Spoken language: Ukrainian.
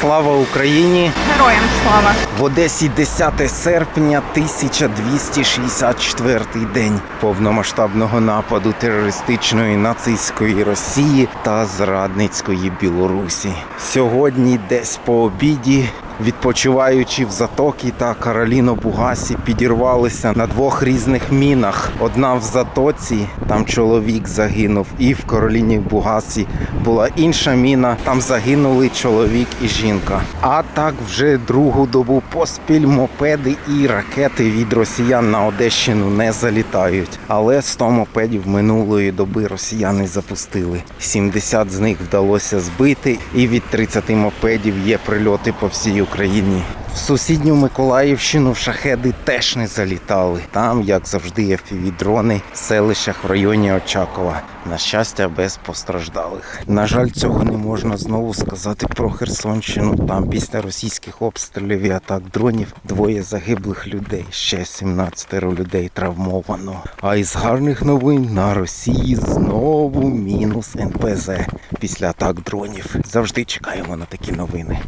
Слава Україні! Героям слава! В Одесі 10 серпня 1264 день повномасштабного нападу терористичної нацистської Росії та зрадницької Білорусі. Сьогодні, десь по обіді, відпочиваючи в Затокі та Кароліно Бугасі, підірвалися на двох різних мінах. Одна в Затоці, там чоловік загинув, і в Кароліні Бугасі була інша міна, там загинули чоловік і жінка. А так вже другу добу поспіль мопеди і ракети від росіян на Одещину не залітають. Але 100 мопедів минулої доби росіяни запустили. 70 з них вдалося збити, і від 30 мопедів є прильоти по всій Україні. В сусідню Миколаївщину в шахеди теж не залітали. Там, як завжди, FPV-дрони в селищах в районі Очакова. На щастя, без постраждалих. На жаль, цього не можна знову сказати про Херсонщину. Там після російських обстрілів і атак дронів двоє загиблих людей, ще 17 людей травмовано. А із гарних новин на Росії знову мінус НПЗ після атак дронів. Завжди чекаємо на такі новини.